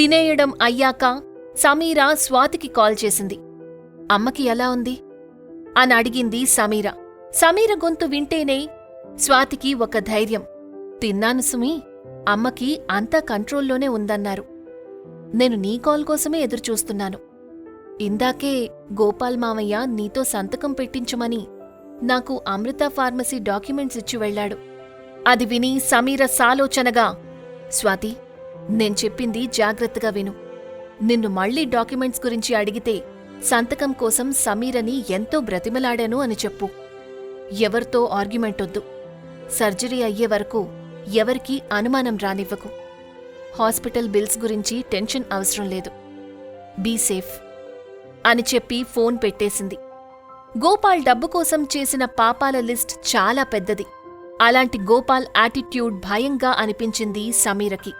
తినేయడం అయ్యాక సమీరా స్వాతికి కాల్ చేసింది. అమ్మకి ఎలా ఉంది? అని అడిగింది సమీర. సమీర గొంతు వింటేనే స్వాతికి ఒక ధైర్యం. తిన్నాను సుమి అమ్మకి అంతా కంట్రోల్లోనే ఉందన్నారు. నేను నీ కాల్ కోసమే ఎదురుచూస్తున్నాను. ఇందాకే గోపాల్ మామయ్య నీతో సంతకం పెట్టించమని నాకు అమృత ఫార్మసీ డాక్యుమెంట్స్ ఇచ్చి వెళ్ళాడు. అది విని సమీర సాలోచనగా స్వాతి నేను చెప్పింది జాగ్రత్తగా విను. నిన్ను మళ్ళీ డాక్యుమెంట్స్ గురించి అడిగితే సంతకం కోసం సమీరని ఎంతో బ్రతిమలాడాను అని చెప్పు. ఎవరితో ఆర్గ్యుమెంట్ వద్దు. సర్జరీ అయ్యే వరకు ఎవరికీ అనుమానం రానివ్వకు. హాస్పిటల్ బిల్స్ గురించి టెన్షన్ అవసరం లేదు. బీ సేఫ్ అని చెప్పి ఫోన్ పెట్టేసింది. గోపాల్ డబ్బు కోసం చేసిన పాపాల లిస్ట్ చాలా పెద్దది. అలాంటి గోపాల్ యాటిట్యూడ్ భయంగా అనిపించింది సమీరకి.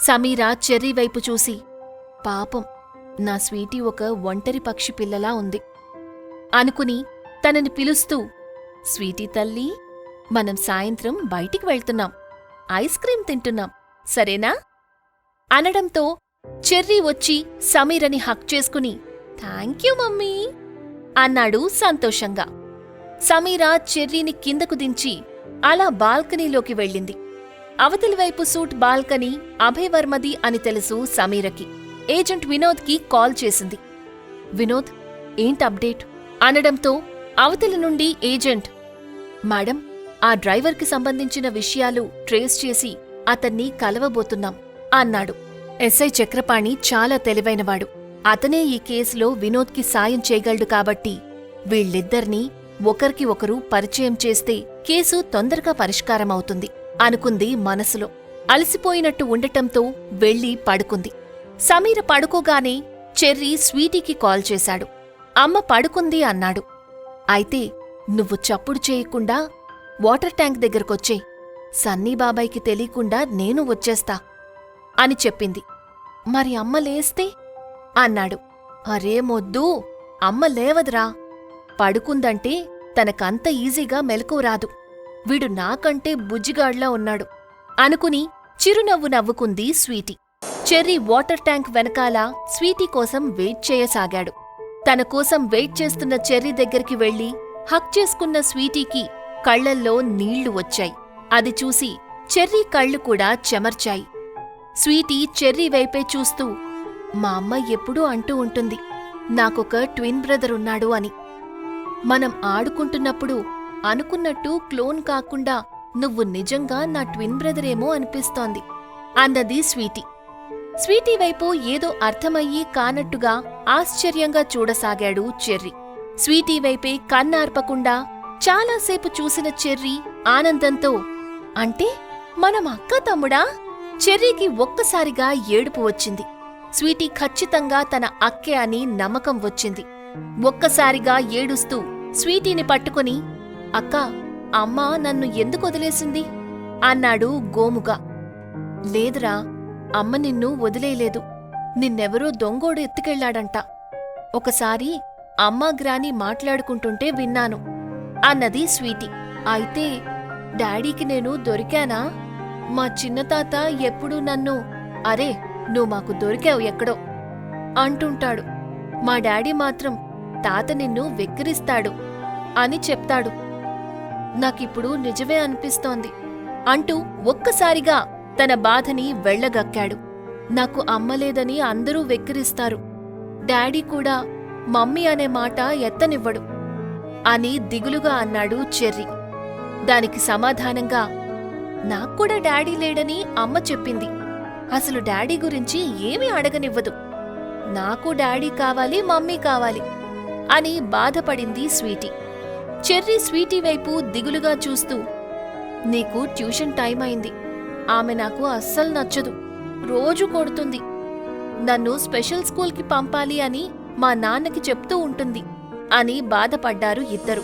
సమీర చెర్రీ వైపు చూసి పాపం నా స్వీటీ ఒక ఒంటరి పక్షి పిల్లలా ఉంది. అనుకుని తనని పిలుస్తూ స్వీటీ తల్లి మనం సాయంత్రం బయటికి వెళ్తున్నాం ఐస్ క్రీం తింటున్నాం సరేనా? అనడంతో చెర్రీ వచ్చి సమీరని హక్ చేసుకుని థ్యాంక్యూ మమ్మీ అన్నాడు సంతోషంగా. సమీర చెర్రీని కిందకు దించి అలా బాల్కనీలోకి వెళ్ళింది. అవతలి వైపు సూట్ బాల్కనీ అభయవర్మది అని తెలుసు సమీరకి. ఏజెంట్ వినోద్కి కాల్ చేసింది. వినోద్ ఏంటి అప్డేట్? అనడంతో అవతలి నుండి ఏజెంట్ మేడం ఆ డ్రైవర్కి సంబంధించిన విషయాలు ట్రేస్ చేసి అతన్ని కలవబోతున్నాం అన్నాడు. ఎస్ఐ చక్రపాణి చాలా తెలివైనవాడు. అతనే ఈ కేసులో వినోద్కి సాయం చేయగలడు కాబట్టి వీళ్ళిద్దర్నీ ఒకరికి ఒకరు పరిచయం చేస్తే కేసు తొందరగా పరిష్కారమవుతుంది. అనుకుంది మనసులో. అలసిపోయినట్టు ఉండటంతో వెళ్ళి పడుకుంది. సమీర పడుకోగానే చెర్రీ స్వీటీకి కాల్ చేశాడు. అమ్మ పడుకుంది అన్నాడు. అయితే నువ్వు చప్పుడు చేయకుండా వాటర్ ట్యాంక్ దగ్గరకొచ్చే సన్నీబాబాయికి తెలియకుండా నేను వచ్చేస్తా అని చెప్పింది. మరి అమ్మ లేస్తే? అన్నాడు. అరేమొద్దు అమ్మ లేవదురా. పడుకుందంటే తనకంత ఈజీగా మెలకువరాదు రాదు. వీడు నాకంటే బుజ్జిగాడ్లా ఉన్నాడు. అనుకుని చిరునవ్వు నవ్వుకుంది స్వీటీ. చెర్రీ వాటర్ ట్యాంక్ వెనకాల స్వీటీ కోసం వెయిట్ చేయసాగాడు. తన కోసం వెయిట్ చేస్తున్న చెర్రీ దగ్గరికి వెళ్ళి హక్ చేసుకున్న స్వీటీకి కళ్ళల్లో నీళ్ళు వచ్చాయి. అది చూసి చెర్రీ కళ్ళు కూడా చెమర్చాయి. స్వీటీ చెర్రీ వైపే చూస్తూ మా అమ్మ ఎప్పుడూ అంటూ ఉంటుంది నాకొక ట్విన్ బ్రదర్ ఉన్నాడు అని. మనం ఆడుకుంటున్నప్పుడు అనుకున్నట్టు క్లోన్ కాకుండా నువ్వు నిజంగా నా ట్విన్ బ్రదరేమో అనిపిస్తోంది. అన్నది స్వీటీ. స్వీటీ వైపు ఏదో అర్థమయ్యి కానట్టుగా ఆశ్చర్యంగా చూడసాగాడు చెర్రీ. స్వీటీ వైపే కన్నార్పకుండా చాలాసేపు చూసిన చెర్రీ ఆనందంతో అంటే మనం అక్క తమ్ముడా? చెర్రీకి ఒక్కసారిగా ఏడుపు వచ్చింది. స్వీటీ ఖచ్చితంగా తన అక్కే అని నమ్మకం వచ్చింది. ఒక్కసారిగా ఏడుస్తూ స్వీటీని పట్టుకుని అక్కా అమ్మ నన్ను ఎందుకు వదిలేసింది? అన్నాడు గోముగా. లేదురా అమ్మ నిన్ను వదిలేయలేదు. నిన్నెవరో దొంగోడు ఎత్తుకెళ్ళాడంట ఒకసారి అమ్మా గ్రాని మాట్లాడుకుంటుంటే విన్నాను అన్నది స్వీటీ. అయితే డాడీకి నేను దొరికానా? మా చిన్నతాత ఎప్పుడూ నన్ను అరే నువ్వు మాకు దొరికావు ఎక్కడో అంటుంటాడు. మా డాడీ మాత్రం తాత నిన్ను వెక్కిరిస్తాడు అని చెప్తాడు. నాకిప్పుడు నిజమే అనిపిస్తోంది. అంటూ ఒక్కసారిగా తన బాధని వెళ్ళగక్కాడు. నాకు అమ్మలేదని అందరూ వెక్కిరిస్తారు. డాడీ కూడా మమ్మీ అనే మాట ఎత్తనివ్వడు. అని దిగులుగా అన్నాడు చెర్రీ. దానికి సమాధానంగా నాక్కూడా డాడీ లేడని అమ్మ చెప్పింది. అసలు డాడీ గురించి ఏమీ అడగనివ్వదు. నాకు డాడీ కావాలి మమ్మీ కావాలి అని బాధపడింది స్వీటీ. చెర్రీ స్వీటీ వైపు దిగులుగా చూస్తూ నీకు ట్యూషన్ టైం అయింది. ఆమె నాకు అస్సలు నచ్చదు. రోజు కొడుతుంది. నన్ను స్పెషల్ స్కూల్కి పంపాలి అని మా నాన్నకి చెప్తూ ఉంటుంది అని బాధపడ్డారు ఇద్దరు.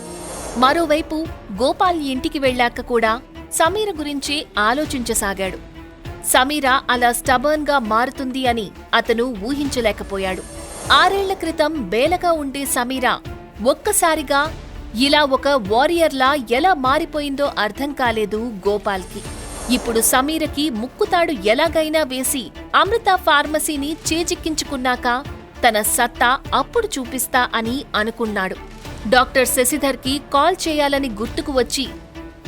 మరోవైపు గోపాల్ ఇంటికి వెళ్ళాక కూడా సమీర గురించి ఆలోచించసాగాడు. సమీర అలా స్టబర్న్గా మారుతుంది అని అతను ఊహించలేకపోయాడు. ఆరేళ్ళ క్రితం బేలగా ఉండే సమీర ఒక్కసారిగా ఇలా ఒక వారియర్లా ఎలా మారిపోయిందో అర్థం కాలేదు గోపాల్కి. ఇప్పుడు సమీరకి ముక్కుతాడు ఎలాగైనా వేసి అమృత ఫార్మసీని చేజిక్కించుకున్నాక తన సత్తా అప్పుడు చూపిస్తా అని అనుకున్నాడు. డాక్టర్ శశిధర్కి కాల్ చేయాలని గుర్తుకు వచ్చి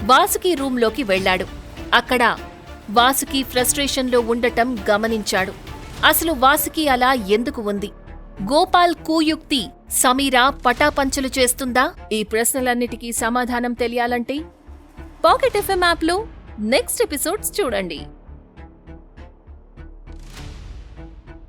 వాసుకి రూంలోకి వెళ్ళాడు. అక్కడ వాసుకి ఫ్రస్ట్రేషన్లో ఉండటం గమనించాడు. అసలు వాసుకి అలా ఎందుకు ఉంది? గోపాల్ కూయుక్తి సమీరా పటాపంచలు చేస్తుందా? ఈ ప్రశ్నలన్నిటికీ సమాధానం తెలియాలంటే పాకెట్ ఎఫ్ఎం యాప్లో నెక్స్ట్ ఎపిసోడ్స్ చూడండి.